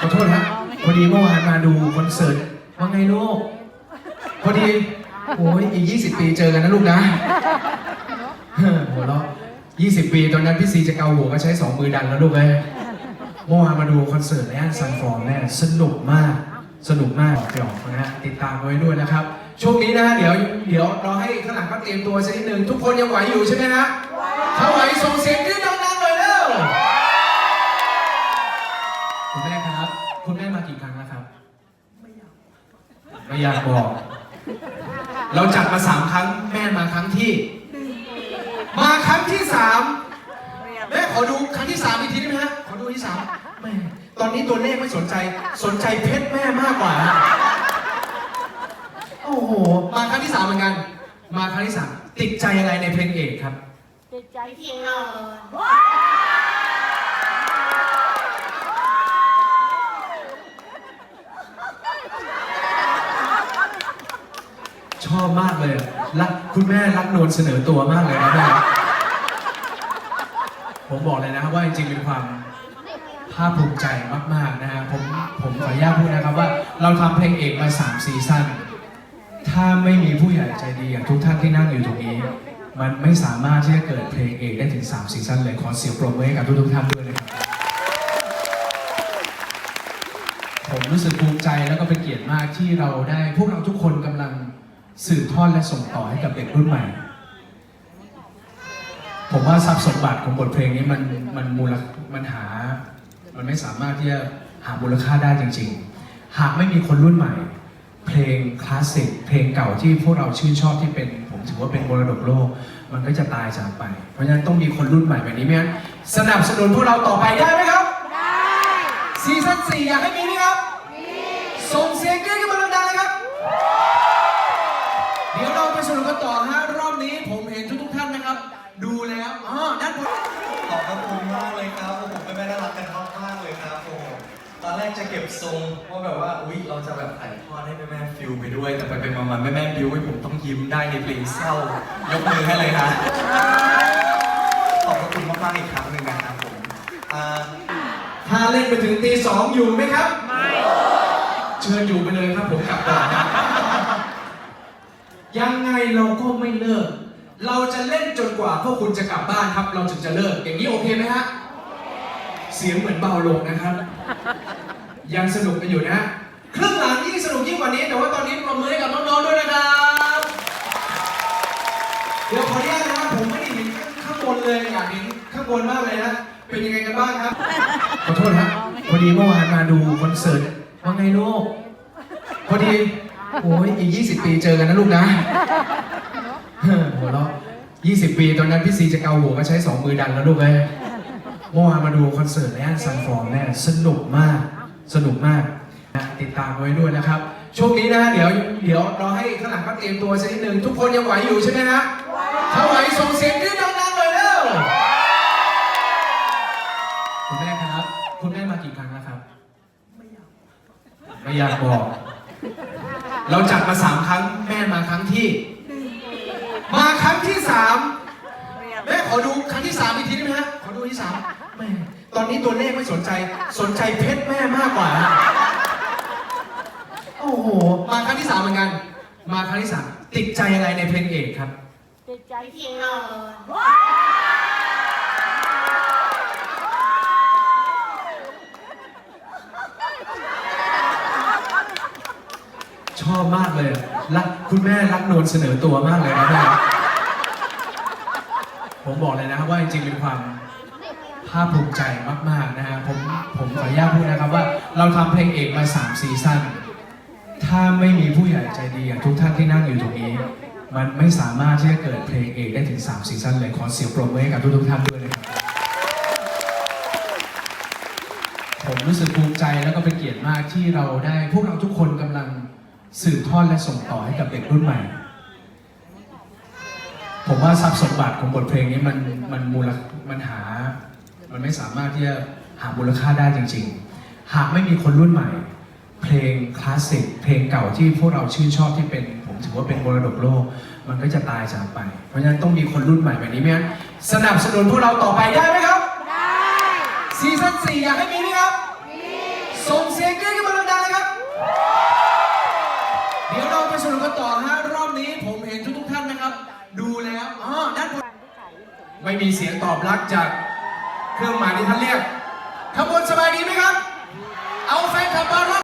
ขอโทษฮะพอดีเมื่อวานมาดูคอนเสิร์ตว่าไงลูก พอดี โอ้ยอีก 20 ปีเจอกันนะลูกนะหัวเราะ20 ปีตอนนั้นพี่ซีจะเกาหัวก็ใช้สองมือดันแล้วลูกเอ้ยเมื่อวานมาดูคอนเสิร์ตในย่านซันฟอร์มเนี่ยสนุกมาก สนุกมากเดี๋ยวนะฮะติดตามไว้ด้วยนะครับ ช่วงนี้นะฮะเดี๋ยวเดี๋ยวเราให้ข้างหลังเขาเตรียมตัวสักนิดหนึ่งทุกคนยังไหวอยู่ใช่ไหมฮะถ้าไหวส่งเสียงกรี๊ดดังๆเลยเร็วคุณแม่ครับ คุณแม่มากี่ครั้งแล้วครับ ไม่อยากบอก เราจัดมาสามครั้ง แม่มาครั้งที่ มาครั้งที่สามแม่ขอดูครั้งที่สามอีกทีได้ไหมฮะ ขอดูที่สามแม่ตอนนี้ตัวเลขไม่สนใจ สนใจเพชรแม่มากกว่า โอ้โห มาครั้งที่สามเหมือนกัน มาครั้งที่สามติดใจอะไรในเพลงเอกครับ ติดใจเพียง ชอบมากเลยอะรักคุณแม่รักนวลเสนอตัวมากเลยนะแม่ผมบอกเลยนะครับว่าจริงๆเป็นความภาคภูมิใจมากๆนะฮะผมผมขออนุญาตพูดนะครับว่าเราทำเพลงเอกมา3ซีซั่นถ้าไม่มีผู้ใหญ่ใจดีอย่างทุกท่านที่นั่งอยู่ตรงนี้ มันไม่สามารถที่จะเกิดเพลงเอกได้ถึง3ซีซั่นเลยขอเสียงปรบมือให้กับทุกๆท่านด้วยนะครับผมรู้สึกภูมิใจแล้วก็เป็นเกียรติมากที่เราได้พวกเราทุกคนกำลัง สืบทอดและส่งต่อให้กับเด็กรุ่นใหม่ ผมว่าทรัพย์สมบัติของบทเพลงนี้มันมันมูลมันหา มันไม่สามารถที่จะหามูลค่าได้จริง ๆ หากไม่มีคนรุ่นใหม่ เพลงคลาสสิกเพลงเก่าที่พวกเราชื่นชอบที่เป็น ผมถือว่าเป็นมรดกโลก มันก็จะตายจากไป เพราะฉะนั้นต้องมีคนรุ่นใหม่แบบนี้ไหมงั้นสนับสนุนพวกเราต่อไปได้ไหมครับซีซั่น4อยากให้มี บทรงว่าแบบว่าอุ๊ยเราจะแบบถ่ายทอดให้แม่แม่ฟิลไปด้วย แต่ไปเป็นมาๆแม่แม่บิวให้ผมต้องยิ้มได้ในเพลงเศร้ายกมือให้เลยครับขอบพระคุณมากๆอีกครั้งหนึ่งนะครับผมอ่าถ้าเล่นไปถึงตีสองอยู่ไหมครับ ไม่ เชิญอยู่ไปเลยครับผมกลับก่อนนะยังไงเราก็ไม่เลิก เราจะเล่นจนกว่าพวกคุณจะกลับบ้านครับ เราถึงจะเลิก อย่างนี้โอเคไหมฮะ เสียงเหมือนเบาลงนะครับ ยังสนุกกันอยู่นะครึ่งหลังยิ่งสนุกยิ่งกว่านี้ แต่ว่าตอนนี้ปรบมือให้กับน้องๆด้วยนะครับ เดี๋ยวขออนุญาตนะครับผมไม่ได้เห็นข้างบนเลยอยากเห็นข้างบนมากเลยนะเป็นยังไงกันบ้างครับ ขอโทษฮะพอดีเมื่อวานมาดูคอนเสิร์ตว่าไงลูกพอดีโอ้ยอีก 20 ปีเจอกันนะลูกนะหัวเราะ20 ปีตอนนั้นพี่ซีจะเกาหัวก็ใช้สองมือดันแล้วลูกเอ้ยเมื่อวานมาดูคอนเสิร์ตในย่านซันฟอร์มเนี่ยสนุกมาก สนุกมากนะติดตามไว้ด้วยนะครับ ช่วงนี้นะเดี๋ยวเดี๋ยวเราให้ข้างหลังเขาเตรียมตัวสักนิดหนึ่งทุกคนยังไหวอยู่ใช่ไหมฮะถ้าไหวส่งเสียงกรี๊ดดังๆเลยเร็วคุณแม่ครับ คุณแม่มากี่ครั้งแล้วครับ ไม่อยากบอก เราจัดมาสามครั้งแม่มาครั้งที่ มาครั้งที่สาม ตอนนี้ตัวเลขไม่สนใจ สนใจเพชรแม่มากกว่า โอ้โห มาครั้งที่สามเหมือนกัน มาครั้งที่สามติดใจอะไรในเพลงเอกครับ ติดใจเพียงชอบมากเลยรักคุณแม่รักนวลเสนอตัวมากเลยนะแม่ผมบอกเลยนะครับว่าจริงๆเป็นความ ภาคภูมิใจมากๆนะฮะผมผมขออนุญาตพูดนะครับว่าเราทำเพลงเอกมา 3 ซีซั่นถ้าไม่มีผู้ใหญ่ใจดีอย่างทุกท่านที่นั่งอยู่ตรงนี้ มันไม่สามารถที่จะเกิดเพลงเอกได้ถึง 3 ซีซั่นเลยขอเสียงปรบมือให้กับทุกๆท่านด้วยนะครับผมรู้สึกภูมิใจแล้วก็เป็นเกียรติมากที่เราได้ พวกเราทุกคนกำลังสืบทอดและส่งต่อให้กับเด็กรุ่นใหม่ ผมว่าทรัพย์สมบัติของบทเพลงนี้มันมันมูลมันหา มันไม่สามารถที่จะหามูลค่าได้จริง ๆ หากไม่มีคนรุ่นใหม่ เพลงคลาสสิกเพลงเก่าที่พวกเราชื่นชอบที่เป็น ผมถือว่าเป็นมรดกโลก มันก็จะตายจากไป เพราะฉะนั้นต้องมีคนรุ่นใหม่แบบนี้ไหมงั้นสนับสนุนพวกเราต่อไปได้ไหมครับได้ซีซั่น4อยากให้มีไหมครับ ส่งเสียงกรี๊ดกันมาดังๆเลยครับ เดี๋ยวเราไปสนุกกันต่อฮะรอบนี้ผมเห็นทุกๆท่านนะครับ ดูแล้วอ๋อด้านบนไม่มีเสียงตอบรับจาก เครื่องหมายที่ท่านเรียกขบวนสบายดีไหมครับ เอาแฟนคลับมารอบ